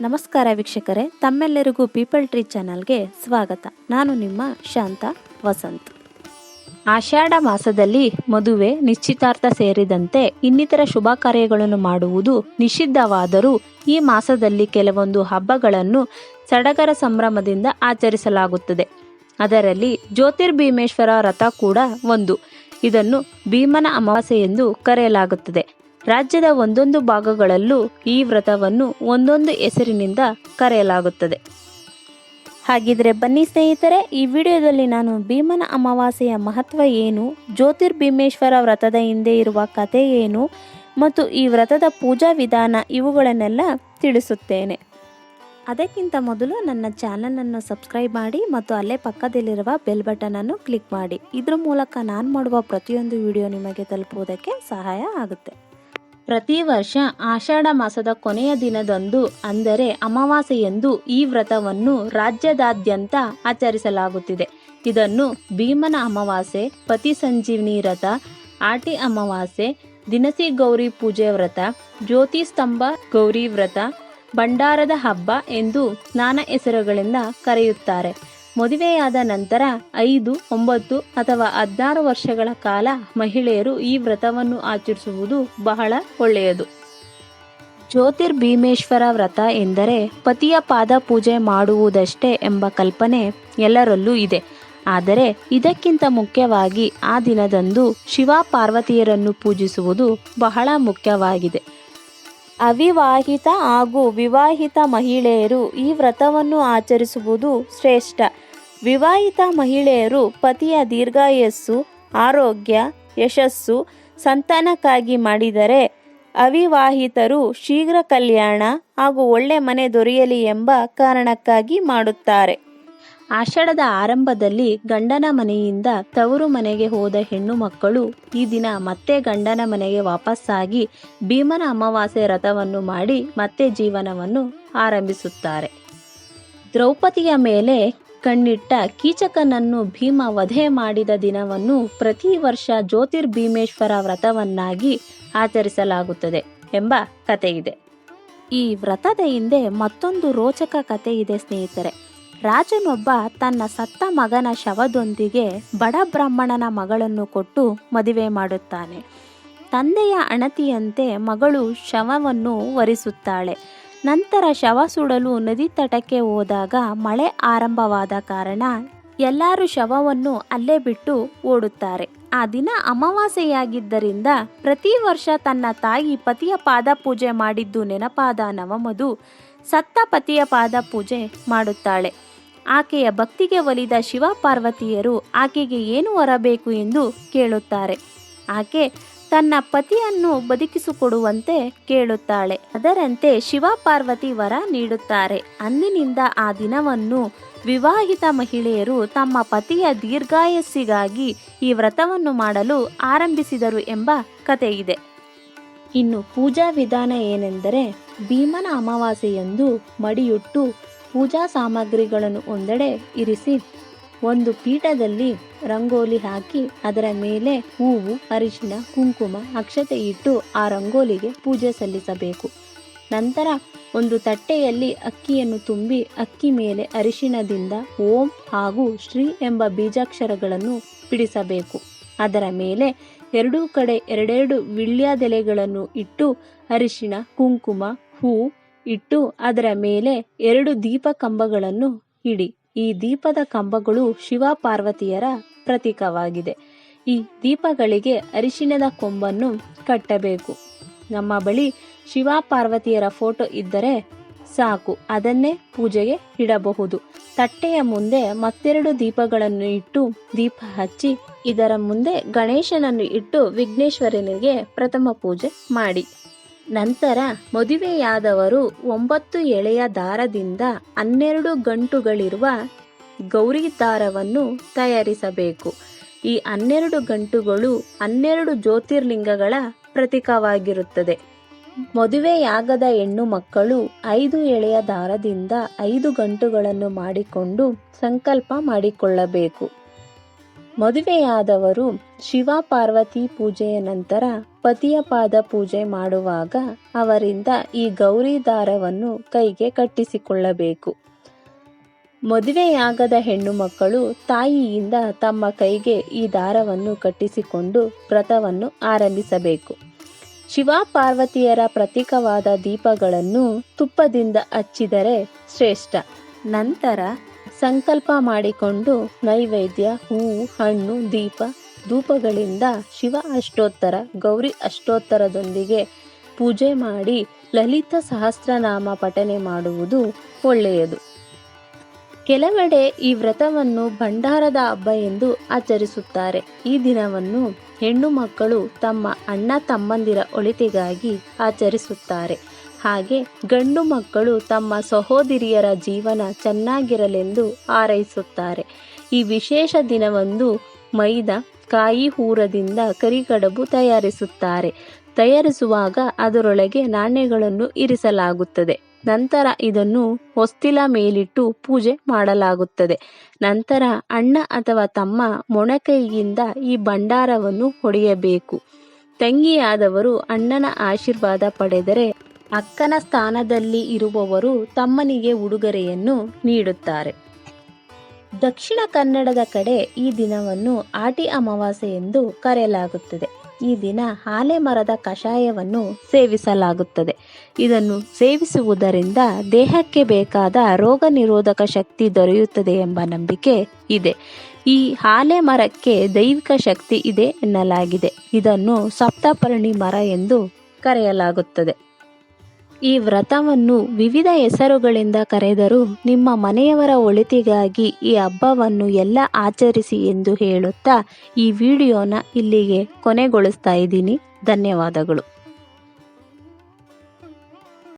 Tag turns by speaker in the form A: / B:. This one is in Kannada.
A: ನಮಸ್ಕಾರ ವೀಕ್ಷಕರೇ, ತಮ್ಮೆಲ್ಲರಿಗೂ ಪೀಪಲ್ ಟ್ರೀ ಚಾನಲ್ಗೆ ಸ್ವಾಗತ. ನಾನು ನಿಮ್ಮ ಶಾಂತ ವಸಂತ್. ಆಷಾಢ ಮಾಸದಲ್ಲಿ ಮದುವೆ ನಿಶ್ಚಿತಾರ್ಥ ಸೇರಿದಂತೆ ಇನ್ನಿತರ ಶುಭ ಕಾರ್ಯಗಳನ್ನು ಮಾಡುವುದು ನಿಷಿದ್ಧವಾದರೂ ಈ ಮಾಸದಲ್ಲಿ ಕೆಲವೊಂದು ಹಬ್ಬಗಳನ್ನು ಸಡಗರ ಸಂಭ್ರಮದಿಂದ ಆಚರಿಸಲಾಗುತ್ತದೆ. ಅದರಲ್ಲಿ ಜ್ಯೋತಿರ್ಭೀಮೇಶ್ವರ ರಥ ಕೂಡ ಒಂದು. ಇದನ್ನು ಭೀಮನ ಅಮಾವಾಸ್ಯೆ ಎಂದು ಕರೆಯಲಾಗುತ್ತದೆ. ರಾಜ್ಯದ ಒಂದೊಂದು ಭಾಗಗಳಲ್ಲೂ ಈ ವ್ರತವನ್ನು ಒಂದೊಂದು ಹೆಸರಿನಿಂದ ಕರೆಯಲಾಗುತ್ತದೆ. ಹಾಗಿದ್ರೆ ಬನ್ನಿ ಸ್ನೇಹಿತರೆ, ಈ ವಿಡಿಯೋದಲ್ಲಿ ನಾನು ಭೀಮನ ಅಮಾವಾಸ್ಯೆಯ ಮಹತ್ವ ಏನು, ಜ್ಯೋತಿರ್ಭೀಮೇಶ್ವರ ವ್ರತದ ಹಿಂದೆ ಇರುವ ಕಥೆ ಏನು, ಮತ್ತು ಈ ವ್ರತದ ಪೂಜಾ ವಿಧಾನ ಇವುಗಳನ್ನೆಲ್ಲ ತಿಳಿಸುತ್ತೇನೆ. ಅದಕ್ಕಿಂತ ಮೊದಲು ನನ್ನ ಚಾನಲನ್ನು ಸಬ್ಸ್ಕ್ರೈಬ್ ಮಾಡಿ ಮತ್ತು ಅಲ್ಲೇ ಪಕ್ಕದಲ್ಲಿರುವ ಬೆಲ್ ಬಟನನ್ನು ಕ್ಲಿಕ್ ಮಾಡಿ. ಇದ್ರ ಮೂಲಕ ನಾನು ಮಾಡುವ ಪ್ರತಿಯೊಂದು ವಿಡಿಯೋ ನಿಮಗೆ ತಲುಪುವುದಕ್ಕೆ ಸಹಾಯ ಆಗುತ್ತೆ. ಪ್ರತಿ ವರ್ಷ ಆಷಾಢ ಮಾಸದ ಕೊನೆಯ ದಿನದಂದು ಅಂದರೆ ಅಮಾವಾಸ್ಯೆಯಂದು ಈ ವ್ರತವನ್ನು ರಾಜ್ಯದಾದ್ಯಂತ ಆಚರಿಸಲಾಗುತ್ತಿದೆ. ಇದನ್ನು ಭೀಮನ ಅಮಾವಾಸ್ಯೆ, ಪತಿ ಸಂಜೀವಿನಿ ವ್ರತ, ಆಟಿ ಅಮಾವಾಸ್ಯೆ, ದಿನಸಿ ಗೌರಿ ಪೂಜೆ ವ್ರತ, ಜ್ಯೋತಿ ಸ್ತಂಭ ಗೌರಿ ವ್ರತ, ಭಂಡಾರದ ಹಬ್ಬ ಎಂದು ಸ್ನಾನ ಹೆಸರುಗಳಿಂದ ಕರೆಯುತ್ತಾರೆ. ಮದುವೆಯಾದ ನಂತರ ಐದು, ಒಂಬತ್ತು ಅಥವಾ ಹದಿನಾರು ವರ್ಷಗಳ ಕಾಲ ಮಹಿಳೆಯರು ಈ ವ್ರತವನ್ನು ಆಚರಿಸುವುದು ಬಹಳ ಒಳ್ಳೆಯದು. ಜ್ಯೋತಿರ್ಭೀಮೇಶ್ವರ ವ್ರತ ಎಂದರೆ ಪತಿಯ ಪಾದ ಪೂಜೆ ಮಾಡುವುದಷ್ಟೇ ಎಂಬ ಕಲ್ಪನೆ ಎಲ್ಲರಲ್ಲೂ ಇದೆ. ಆದರೆ ಇದಕ್ಕಿಂತ ಮುಖ್ಯವಾಗಿ ಆ ದಿನದಂದು ಶಿವ ಪಾರ್ವತಿಯರನ್ನು ಪೂಜಿಸುವುದು ಬಹಳ ಮುಖ್ಯವಾಗಿದೆ. ಅವಿವಾಹಿತ ಹಾಗೂ ವಿವಾಹಿತ ಮಹಿಳೆಯರು ಈ ವ್ರತವನ್ನು ಆಚರಿಸುವುದು ಶ್ರೇಷ್ಠ. ವಿವಾಹಿತ ಮಹಿಳೆಯರು ಪತಿಯ ದೀರ್ಘಾಯಸ್ಸು, ಆರೋಗ್ಯ, ಯಶಸ್ಸು ಸಂತಾನಕ್ಕಾಗಿ ಮಾಡಿದರೆ ಅವಿವಾಹಿತರು ಶೀಘ್ರ ಕಲ್ಯಾಣ ಹಾಗೂ ಒಳ್ಳೆ ಮನೆ ದೊರೆಯಲಿ ಎಂಬ ಕಾರಣಕ್ಕಾಗಿ ಮಾಡುತ್ತಾರೆ. ಆಷಾಢದ ಆರಂಭದಲ್ಲಿ ಗಂಡನ ಮನೆಯಿಂದ ತವರು ಮನೆಗೆ ಹೋದ ಹೆಣ್ಣು ಮಕ್ಕಳು ಈ ದಿನ ಮತ್ತೆ ಗಂಡನ ಮನೆಗೆ ವಾಪಸ್ಸಾಗಿ ಭೀಮನ ಅಮಾವಾಸ್ಯೆ ರಥವನ್ನು ಮಾಡಿ ಮತ್ತೆ ಜೀವನವನ್ನು ಆರಂಭಿಸುತ್ತಾರೆ. ದ್ರೌಪದಿಯ ಮೇಲೆ ಕಣ್ಣಿಟ್ಟ ಕೀಚಕನನ್ನು ಭೀಮ ವಧೆ ಮಾಡಿದ ದಿನವನ್ನು ಪ್ರತಿ ವರ್ಷ ಜ್ಯೋತಿರ್ಭೀಮೇಶ್ವರ ವ್ರತವನ್ನಾಗಿ ಆಚರಿಸಲಾಗುತ್ತದೆ ಎಂಬ ಕಥೆಯಿದೆ. ಈ ವ್ರತದ ಹಿಂದೆ ಮತ್ತೊಂದು ರೋಚಕ ಕಥೆ ಇದೆ ಸ್ನೇಹಿತರೆ. ರಾಜನೊಬ್ಬ ತನ್ನ ಸತ್ತ ಮಗನ ಶವದೊಂದಿಗೆ ಬಡ ಬ್ರಾಹ್ಮಣನ ಮಗಳನ್ನು ಕೊಟ್ಟು ಮದುವೆ ಮಾಡುತ್ತಾನೆ. ತಂದೆಯ ಅಣತಿಯಂತೆ ಮಗಳು ಶವವನ್ನು ವರಿಸುತ್ತಾಳೆ. ನಂತರ ಶವ ಸುಡಲು ನದಿ ತಟಕ್ಕೆ ಹೋದಾಗ ಮಳೆ ಆರಂಭವಾದ ಕಾರಣ ಎಲ್ಲರೂ ಶವವನ್ನು ಅಲ್ಲೇ ಬಿಟ್ಟು ಓಡುತ್ತಾರೆ. ಆ ದಿನ ಅಮಾವಾಸ್ಯೆಯಾಗಿದ್ದರಿಂದ ಪ್ರತಿ ವರ್ಷ ತನ್ನ ತಾಯಿ ಪತಿಯ ಪಾದ ಪೂಜೆ ಮಾಡಿದ್ದು ನೆನಪಾದ ನವಮಧು ಸತ್ತ ಪತಿಯ ಪಾದ ಪೂಜೆ ಮಾಡುತ್ತಾಳೆ. ಆಕೆಯ ಭಕ್ತಿಗೆ ಒಲಿದ ಶಿವ ಪಾರ್ವತಿಯರು ಆಕೆಗೆ ಏನು ಹೊರಬೇಕು ಎಂದು ಕೇಳುತ್ತಾರೆ. ಆಕೆ ತನ್ನ ಪತಿಯನ್ನು ಬದುಕಿಸಿಕೊಡುವಂತೆ ಕೇಳುತ್ತಾಳೆ. ಅದರಂತೆ ಶಿವ ಪಾರ್ವತಿ ವರ ನೀಡುತ್ತಾರೆ. ಅಂದಿನಿಂದ ಆ ದಿನವನ್ನು ವಿವಾಹಿತ ಮಹಿಳೆಯರು ತಮ್ಮ ಪತಿಯ ದೀರ್ಘಾಯಸ್ಸಿಗಾಗಿ ಈ ವ್ರತವನ್ನು ಮಾಡಲು ಆರಂಭಿಸಿದರು ಎಂಬ ಕಥೆಯಿದೆ. ಇನ್ನು ಪೂಜಾ ವಿಧಾನ ಏನೆಂದರೆ ಭೀಮನ ಅಮಾವಾಸ್ಯೆಯಂದು ಮಡಿಯುಟ್ಟು ಪೂಜಾ ಸಾಮಗ್ರಿಗಳನ್ನು ಒಂದೆಡೆ ಇರಿಸಿ ಒಂದು ಪೀಠದಲ್ಲಿ ರಂಗೋಲಿ ಹಾಕಿ ಅದರ ಮೇಲೆ ಹೂವು, ಅರಿಶಿನ, ಕುಂಕುಮ, ಅಕ್ಷತೆ ಇಟ್ಟು ಆ ರಂಗೋಲಿಗೆ ಪೂಜೆ ಸಲ್ಲಿಸಬೇಕು. ನಂತರ ಒಂದು ತಟ್ಟೆಯಲ್ಲಿ ಅಕ್ಕಿಯನ್ನು ತುಂಬಿ ಅಕ್ಕಿ ಮೇಲೆ ಅರಿಶಿಣದಿಂದ ಓಂ ಹಾಗೂ ಶ್ರೀ ಎಂಬ ಬೀಜಾಕ್ಷರಗಳನ್ನು ಬಿಡಿಸಬೇಕು. ಅದರ ಮೇಲೆ ಎರಡೂ ಕಡೆ ಎರಡೆರಡು ವಿಳ್ಯಾದೆಲೆಗಳನ್ನು ಇಟ್ಟು ಅರಿಶಿಣ ಕುಂಕುಮ, ಹೂ ಇಟ್ಟು ಅದರ ಮೇಲೆ ಎರಡು ದೀಪ ಕಂಬಗಳನ್ನು ಇಡಿ. ಈ ದೀಪದ ಕಂಬಗಳು ಶಿವ ಪಾರ್ವತಿಯರ ಪ್ರತೀಕವಾಗಿದೆ. ಈ ದೀಪಗಳಿಗೆ ಅರಿಶಿಣದ ಕೊಂಬನ್ನು ಕಟ್ಟಬೇಕು. ನಮ್ಮ ಬಳಿ ಶಿವ ಪಾರ್ವತಿಯರ ಫೋಟೋ ಇದ್ದರೆ ಸಾಕು, ಅದನ್ನೇ ಪೂಜೆಗೆ ಇಡಬಹುದು. ತಟ್ಟೆಯ ಮುಂದೆ ಮತ್ತೆರಡು ದೀಪಗಳನ್ನು ಇಟ್ಟು ದೀಪ ಹಚ್ಚಿ, ಇದರ ಮುಂದೆ ಗಣೇಶನನ್ನು ಇಟ್ಟು ವಿಘ್ನೇಶ್ವರನಿಗೆ ಪ್ರಥಮ ಪೂಜೆ ಮಾಡಿ. ನಂತರ ಮದುವೆಯಾದವರು ಒಂಬತ್ತು ಎಳೆಯ ದಾರದಿಂದ ಹನ್ನೆರಡು ಗಂಟುಗಳಿರುವ ಗೌರಿ ದಾರವನ್ನು ತಯಾರಿಸಬೇಕು. ಈ ಹನ್ನೆರಡು ಗಂಟುಗಳು ಹನ್ನೆರಡು ಜ್ಯೋತಿರ್ಲಿಂಗಗಳ ಪ್ರತೀಕವಾಗಿರುತ್ತದೆ. ಮದುವೆಯಾಗದ ಹೆಣ್ಣು ಮಕ್ಕಳು ಐದು ಎಳೆಯ ದಾರದಿಂದ ಐದು ಗಂಟುಗಳನ್ನು ಮಾಡಿಕೊಂಡು ಸಂಕಲ್ಪ ಮಾಡಿಕೊಳ್ಳಬೇಕು. ಮದುವೆಯಾದವರು ಶಿವ ಪಾರ್ವತಿ ಪೂಜೆಯ ನಂತರ ಪತಿಯ ಪಾದ ಪೂಜೆ ಮಾಡುವಾಗ ಅವರಿಂದ ಈ ಗೌರಿ ದಾರವನ್ನು ಕೈಗೆ ಕಟ್ಟಿಸಿಕೊಳ್ಳಬೇಕು. ಮದುವೆಯಾಗದ ಹೆಣ್ಣು ಮಕ್ಕಳು ತಾಯಿಯಿಂದ ತಮ್ಮ ಕೈಗೆ ಈ ದಾರವನ್ನು ಕಟ್ಟಿಸಿಕೊಂಡು ವ್ರತವನ್ನು ಆರಂಭಿಸಬೇಕು. ಶಿವ ಪಾರ್ವತಿಯರ ಪ್ರತೀಕವಾದ ದೀಪಗಳನ್ನು ತುಪ್ಪದಿಂದ ಹಚ್ಚಿದರೆ ಶ್ರೇಷ್ಠ. ನಂತರ ಸಂಕಲ್ಪ ಮಾಡಿಕೊಂಡು ನೈವೇದ್ಯ, ಹೂವು, ಹಣ್ಣು, ದೀಪ, ಧೂಪಗಳಿಂದ ಶಿವ ಅಷ್ಟೋತ್ತರ, ಗೌರಿ ಅಷ್ಟೋತ್ತರದೊಂದಿಗೆ ಪೂಜೆ ಮಾಡಿ ಲಲಿತ ಸಹಸ್ರನಾಮ ಪಠನೆ ಮಾಡುವುದು ಒಳ್ಳೆಯದು. ಕೆಲವೆಡೆ ಈ ವ್ರತವನ್ನು ಭಂಡಾರದ ಹಬ್ಬ ಎಂದು ಆಚರಿಸುತ್ತಾರೆ. ಈ ದಿನವನ್ನು ಹೆಣ್ಣು ಮಕ್ಕಳು ತಮ್ಮ ಅಣ್ಣ ತಮ್ಮಂದಿರ ಒಳಿತಿಗಾಗಿ ಆಚರಿಸುತ್ತಾರೆ. ಹಾಗೆ ಗಂಡು ಮಕ್ಕಳು ತಮ್ಮ ಸಹೋದರಿಯರ ಜೀವನ ಚೆನ್ನಾಗಿರಲೆಂದು ಹಾರೈಸುತ್ತಾರೆ. ಈ ವಿಶೇಷ ದಿನವಂದು ಮೈದಾ ಕಾಯಿ ಹೂರದಿಂದ ಕರಿಕಡಬು ತಯಾರಿಸುತ್ತಾರೆ. ತಯಾರಿಸುವಾಗ ಅದರೊಳಗೆ ನಾಣ್ಯಗಳನ್ನು ಇರಿಸಲಾಗುತ್ತದೆ. ನಂತರ ಇದನ್ನು ಹೊಸ್ತಿಲ ಮೇಲಿಟ್ಟು ಪೂಜೆ ಮಾಡಲಾಗುತ್ತದೆ. ನಂತರ ಅಣ್ಣ ಅಥವಾ ತಮ್ಮ ಮೊಣಕೈಯಿಂದ ಈ ಭಂಡಾರವನ್ನು ಹೊಡೆಯಬೇಕು. ತಂಗಿಯಾದವರು ಅಣ್ಣನ ಆಶೀರ್ವಾದ ಪಡೆದರೆ ಅಕ್ಕನ ಸ್ಥಾನದಲ್ಲಿ ಇರುವವರು ತಮ್ಮನಿಗೆ ಉಡುಗೊರೆಯನ್ನು ನೀಡುತ್ತಾರೆ. ದಕ್ಷಿಣ ಕನ್ನಡದ ಕಡೆ ಈ ದಿನವನ್ನು ಆಟಿ ಅಮಾವಾಸ್ಯೆ ಎಂದು ಕರೆಯಲಾಗುತ್ತದೆ. ಈ ದಿನ ಆಲೆ ಮರದ ಕಷಾಯವನ್ನು ಸೇವಿಸಲಾಗುತ್ತದೆ. ಇದನ್ನು ಸೇವಿಸುವುದರಿಂದ ದೇಹಕ್ಕೆ ಬೇಕಾದ ರೋಗ ನಿರೋಧಕ ಶಕ್ತಿ ದೊರೆಯುತ್ತದೆ ಎಂಬ ನಂಬಿಕೆ ಇದೆ. ಈ ಆಲೆ ಮರಕ್ಕೆ ದೈವಿಕ ಶಕ್ತಿ ಇದೆ ಎನ್ನಲಾಗಿದೆ. ಇದನ್ನು ಸಪ್ತಪರ್ಣಿ ಮರ ಎಂದು ಕರೆಯಲಾಗುತ್ತದೆ. ಈ ವ್ರತವನ್ನು ವಿವಿಧ ಹೆಸರುಗಳಿಂದ ಕರೆದರೂ ನಿಮ್ಮ ಮನೆಯವರ ಒಳಿತಿಗಾಗಿ ಈ ಹಬ್ಬವನ್ನು ಎಲ್ಲ ಆಚರಿಸಿ ಎಂದು ಹೇಳುತ್ತಾ ಈ ವಿಡಿಯೋನ ಇಲ್ಲಿಗೆ ಕೊನೆಗೊಳಿಸ್ತಾ ಇದ್ದೀನಿ. ಧನ್ಯವಾದಗಳು.